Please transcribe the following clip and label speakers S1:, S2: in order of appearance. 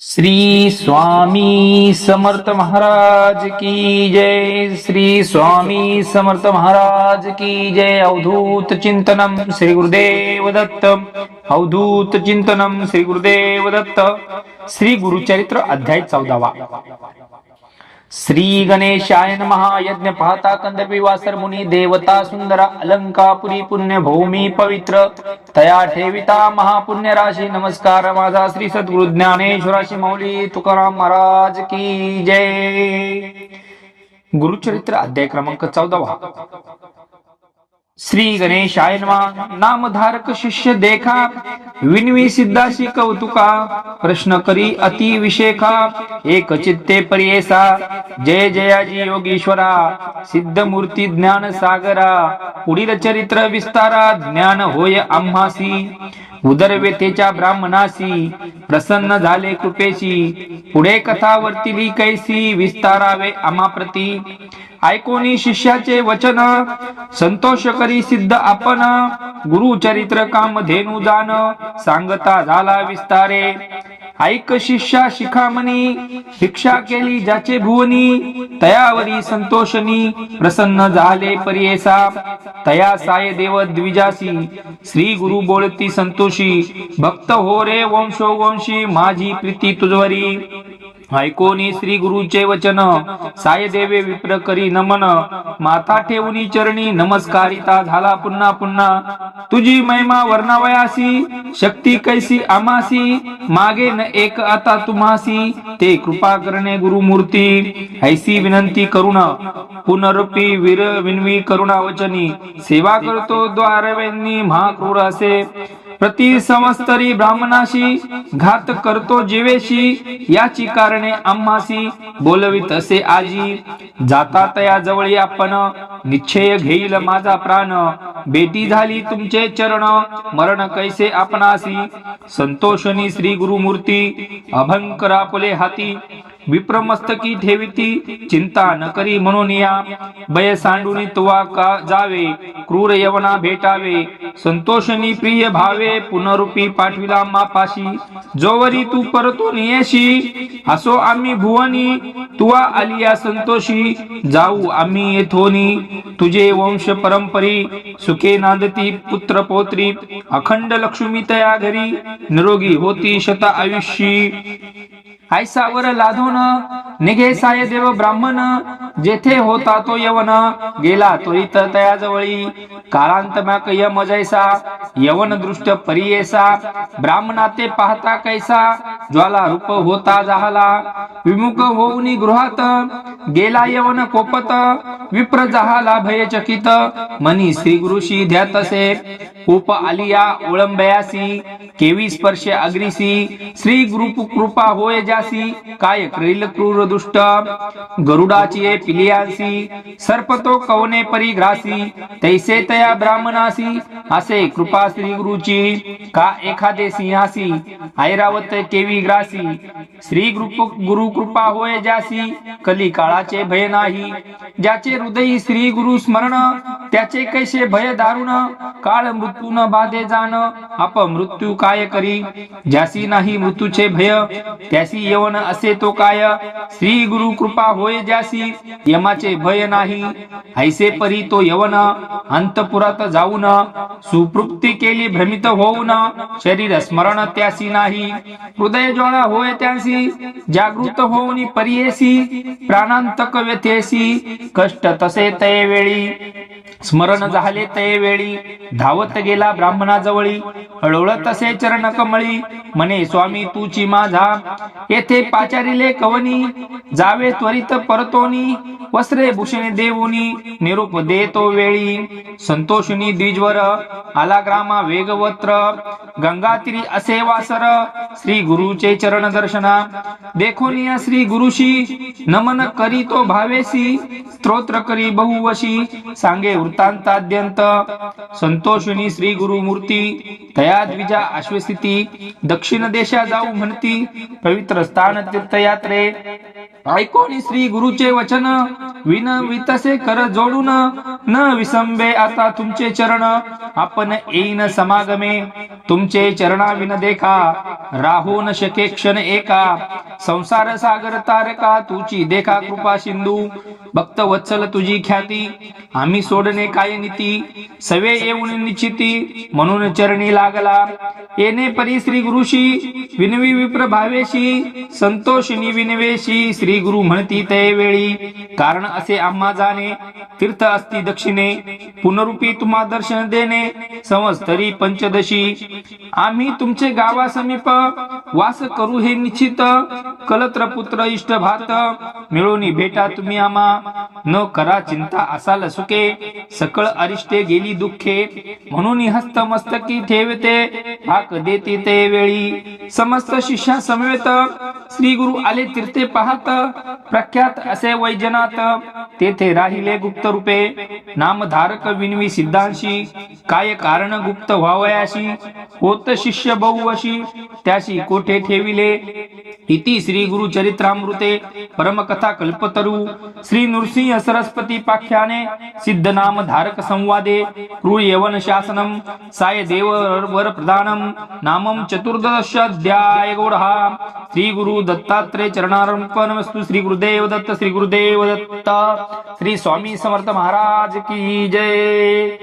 S1: श्री स्वामी समर्थ महाराज की जय। श्री स्वामी समर्थ महाराज की जय। अवधूत चिंतनम श्री गुरुदेव दत्त। अवधूत चिंतनम श्री गुरुदेव दत्त। श्री गुरुचरित्र अध्याय चौदावा। श्री गणेशाय महा यज्ञ पाहता कंदर्पी वासर मुनी देवता सुंदरा अलंकापुरी पुण्य भूमी पवित्र। तया ठेविता महापुण्य राशी नमस्कार। माझा श्री सद्गुरु ज्ञानेश्वराशी मौली तुकाराम महाराज की जय। गुरुचरित्र अध्याय क्रमांक चौदावा। श्री गणेशाय नामधारक शिष्य देखा. विनवी सिद्धाशी कौतुका. प्रश्न करी अति विशेखा. एक चित्ते परियेसा जय जयाजी योगीश्वरा. सिद्ध मूर्ती ज्ञान सागरा. पुढील चरित्र विस्तारा. ज्ञान होय आम्हासी. उदरव्यथेच्या ब्राह्मणाशी ब्राह्मणासी प्रसन्न झाले कृपेशी. पुढे कथा वर्तिली कैसी विस्तारावे आमाप्रती ऐकोनी शिष्याचे वचन संतोष करी सिद्ध आपण. गुरु चरित्र काम धेनु जाण सांगता झाला विस्तारे. ऐक शिष्या शिखामणी शिक्षा केली ज्याचे भुवनी तयावरी संतोषनी प्रसन्न झाले परियेसा तया साय देव द्विजासी श्री गुरु बोलती संतोषी. भक्त हो रे वंशोवंशी माझी प्रीती तुझवरी. ऐकोनी श्री गुरुचे वचन. साय देवे विप्र करी नमन. माथा ठेवणी चरणी नमस्कारिता झाला पुन्हा पुन्हा. तुझी महिमा वर्णावयासी शक्ती कैसी आमासी. मागे न एक आता तुम्हासी. ते कृपा करणे गुरुमूर्ती. ऐसी विनंती करुण. पुनरुपी वीर विनवी करुणा वचनी सेवा करतो द्वारवेंनी महाक्रूर असे. प्रति संवस्तरी ब्राह्मणाशी घात करतो जीवेशी याची कारणे आम्हासी बोलवीत असे आजी. जाता तया जवळी आपण निश्चय घेईल माझा प्राण. बेटी झाली तुमचे चरण मरण कैसे आपणासी संतोषनी श्री गुरुमूर्ती अभंकर आपले हाती. विप्रमस्तकी ठेविती चिंता न करी म्हणून या. बय सांडून तुवा का जावे क्रूर यवना भेटावे. संतोषनी प्रिय भावे पुनरुपी पाठविला मापाशी. जोवरी तू परतून येशी. असो आम्ही भुवनी. तुवा आलिया संतोषी. जाऊ आम्ही येथोनी. तुझे वंश परंपरी. सुखे नांदती पुत्र पौत्री. अखंड लक्ष्मी तया घरी. निरोगी होती शत आयुष्यी. ऐसावर लाधून निघे साय देव ब्राह्मण जेथे होता तो यवन गेला तो इत तयाजवळी. काळांत मॅक यम जैसा यवन दृष्ट परियेसा ब्राह्मणा ते पाहता कैसा ज्वाला रूप होता जाहला. विमुख होऊनी गृहात गेला येवन कोपत विप्र जहाला भयचकित. मनी श्री गुरुशी ध्यात असे उप आलिया ओळंबयासी केवी स्पर्श अग्रिसी श्री गुरुप कृपा होय जासी काय क्रिल क्रूर दुष्ट. गरुडाची पिलियासी सर्पतो कवने परिग्रासी तैसे तया ब्राह्मणासी असे कृपा श्री गुरुची का एखादे सिंहासी ऐरावत केवी ग्रासी. श्री गुरु गुरु कृपा होय जासी कली काळाचे भय नाही. ज्याचे हृदय श्री गुरु स्मरण त्याचे कैसे भय दारुण. काळ मृत्यू न बाधे जाण आप मृत्यू काय करी? ज्यासी नाही मृत्यूचे भय त्यासी येवन असे तो काय? श्री गुरु कृपा होय ज्यासी यमाचे भय नाही. ऐसे परी तो यवन अंतपुरात जाऊन सुपृप्ती केली भ्रमित होऊन. शरीर स्मरण त्यासी नाही. हृदय ज्वाळा होय त्यासी जागृत होऊन परियेसी. प्राणा प्राणांतक व्यथेसी कष्ट तसे तये वेळी. स्मरण झाले तये वेळी. धावत गेला ब्राह्मणाजवळी. हळवळत तसे चरण कमळी. म्हणे स्वामी तुची माझा. येथे पाचारिले कवनी. जावे त्वरित परतोनी. वस्त्रे भूषणे देऊनी. निरूप देतो वेळी. संतोषिनी द्विजवर. आला ग्रामा वेगवत्र गंगातिरी असे वासर. श्री गुरुचे चरण दर्शना. देखोनिया श्री गुरुशी नमन करी तो भावेसी स्तोत्र करी बहुवशी. सांगे वृत्तांताद्यंत. संतोषिनी श्री गुरु मूर्ती. तया द्विजा अश्वस्थिती दक्षिण देशा जाऊ म्हणती. पवित्र स्थान तीर्थयात्रे. ऐकोनी श्री गुरुचे वचन. विन वितसे कर जोडून. न विसंबे आता तुमचे चरण. आपण येईन समागमे. तुमचे चरणा विन देखा. राहू न शके क्षण एका. संसार सागर तारका तुझी देखा कृपा सिंधू. भक्त वत्सल तुझी ख्याती. आम्ही सोडणे काय नीती? सवे येऊन निश्चिती. म्हणून चरणी लागला. येणे परी श्री गुरुशी. विनवी विप्रभावेशी. संतोषिनी विनवेशी. श्री गुरु म्हणती ते वेळी. कारण असे आम्हा जाणे तीर्थ असती दक्षिणे पुनरुपी तुम्हा दर्शन देणे संवत्सरी पंचदशी. आम्ही तुमचे गावा समीप वास करू हे निश्चित. कलत्र पुत्र इष्ट भात मिळून भेटा तुम्ही आमा न करा चिंता असाल सुखे. सकळ अरिष्टे गेली दुःखे. म्हणून हस्त मस्तकी ठेवते. भाक देते ते वेळी. समस्त शिष्या समवेत श्री गुरु आले तीर्थे पाहत. प्रख्यात असे वैजनाथ तेथे राहिले गुप्त रूपे. नामधारक विनवी सिद्धांशी. काय कारण गुप्त व्हावयाशी? होत शिष्य बहुवशी त्याशी कोठे ठेविले? इति श्री गुरु चरित्रामृते. परमकथा कल्पतरु। श्री नृसिंह सरस्वती पाख्याने सिद्ध नाम धारक संवादे क्रू शासनम साय देव वर प्रधानम नामम चतुर्दश अध्याय गौडहा श्री गुरु दत्तात्रय चरणार्पणमस्तु श्री गुरुदेव दत्त श्री गुरुदेव दत्त। श्री स्वामी समर्थ महाराज की जय।